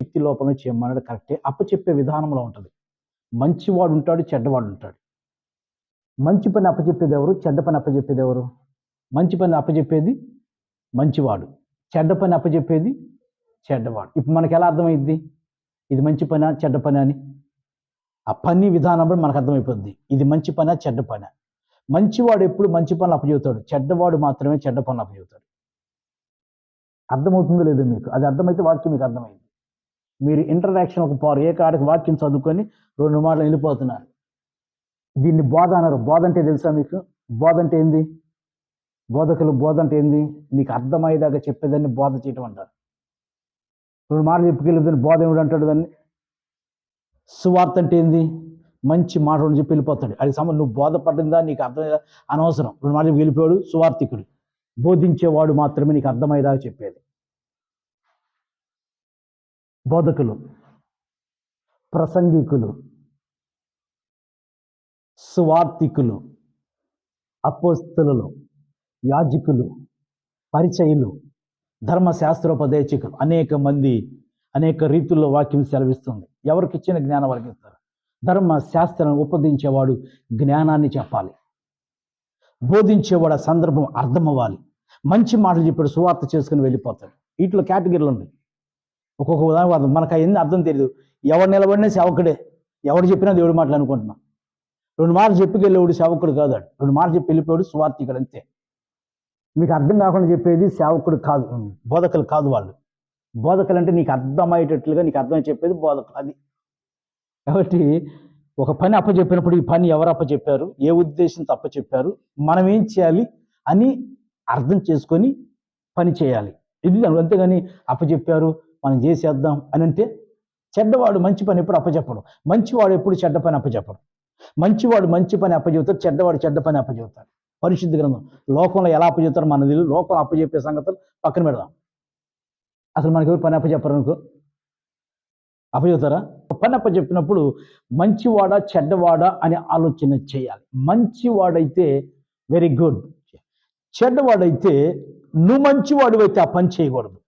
వ్యక్తి లోపల చేయమన్నాడు కరెక్టే. అప్పచెప్పే విధానంలో ఉంటుంది. మంచివాడు ఉంటాడు చెడ్డవాడు ఉంటాడు. మంచి పని అప్పచెప్పేది ఎవరు? చెడ్డ పని అప్పచెప్పేది ఎవరు? మంచి పని అప్పచెప్పేది మంచివాడు. చెడ్డ పని అప్పచెప్పేది చెడ్డవాడు. ఇప్పుడు మనకి ఎలా అర్థమైంది ఇది మంచి పని చెడ్డ పని అని? ఆ పని విధానం బట్టి మనకు అర్థమైపోద్ది. ఇది మంచి పని చెడ్డ పని? మంచివాడు ఎప్పుడు మంచి పనులు అప్పచెబుతాడు? చెడ్డవాడు మాత్రమే చెడ్డ పనులు అప్పచెబుతాడు. అర్థమవుతుందో లేదో మీకు? అది అర్థమైతే వాక్యం మీకు అర్థమైంది. మీరు ఇంటరాక్షన్ ఒక పారు ఏ కాడికి వాక్యం చదువుకొని రెండు మాటలు వెళ్ళిపోతున్నారు దీన్ని బోధ అన్నారు. బోధ అంటే తెలుసా మీకు? బోధ అంటే ఏంది? బోధకులు బోధ అంటే ఏంది? నీకు అర్థమయ్యేదాకా చెప్పేదాన్ని బోధ చేయటం అంటారు. రెండు మాటలు చెప్పుకెళ్ళేదాన్ని బోధ ఏమిటి అంటాడు దాన్ని? సువార్త అంటే ఏంది? మంచి మాట రెండు చెప్పి వెళ్ళిపోతాడు. అది సమ నువ్వు బోధపడిందా? నీకు అర్థమయ్యేదా? అనవసరం. రెండు మాటలు వెళ్ళిపోయాడు సువార్థికుడు. బోధించేవాడు మాత్రమే నీకు అర్థమయ్యేదాకా చెప్పేది. బోధకులు ప్రసంగికులు సువార్థికులు అపోస్తులు యాజకులు పరిచయులు ధర్మశాస్త్రోపదేశకులు అనేక మంది అనేక రీతుల్లో వాక్యం సెలవిస్తుంది. ఎవరికి ఇచ్చిన జ్ఞానం వారికి ఇస్తారు. ధర్మశాస్త్రం ఉపదించేవాడు జ్ఞానాన్ని చెప్పాలి. బోధించేవాడు ఆ సందర్భం అర్థమవ్వాలి. మంచి మాటలు చెప్పాడు సువార్త చేసుకుని వెళ్ళిపోతాడు. వీటిలో కేటగిరీలు ఉన్నాయి. ఒక్కొక్క ఉదాహరణ మనకు అయింది అర్థం తెలియదు ఎవడు నిలబడినా సేవకుడే. ఎవడు చెప్పినా దేవుడి మాటలు అనుకుంటున్నాం రెండు మాటలు చెప్పికెళ్ళేవాడు సేవకుడు కాదు. రెండు మాటలు చెప్పి వెళ్ళిపోయాడు సువార్థికుడు అంతే. మీకు అర్థం కాకుండా చెప్పేది సేవకుడు కాదు. బోధకులు కాదు వాళ్ళు. బోధకులు అంటే నీకు అర్థమయ్యేటట్లుగా నీకు అర్థమై చెప్పేది బోధకులు. అది. కాబట్టి ఒక పని అప్పచెప్పినప్పుడు ఈ పని ఎవరు అప్పచెప్పారు? ఏ ఉద్దేశంతో అప్పచెప్పారు మనం ఏం చేయాలి అని అర్థం చేసుకొని పని చేయాలి. ఇది అంతేగాని అప్పచెప్పారు మనం చేసేద్దాం అని అంటే చెడ్డవాడు మంచి పని ఎప్పుడు అప్పచెప్పడు మంచివాడు ఎప్పుడు చెడ్డ పని అప్పచెప్పడు మంచివాడు మంచి పని అప్పచెబుతాడు చెడ్డవాడు చెడ్డ పని అప్పచెబుతాడు పరిశుద్ధ గ్రంథం. లోకంలో ఎలా అప్పచెప్తారో మన తెలియదు లోకంలో అప్పచెప్పే సంగతులు పక్కన పెడదాం. అసలు మనకి ఎవరు పని అప్పచెప్పరు అనుకో? అప్పచెబుతారా పని అప్పచెప్పినప్పుడు మంచివాడా చెడ్డవాడా అనే ఆలోచన చేయాలి. మంచివాడైతే వెరీ గుడ్ చెడ్డవాడైతే నువ్వు మంచివాడు అయితే ఆ పని చేయకూడదు.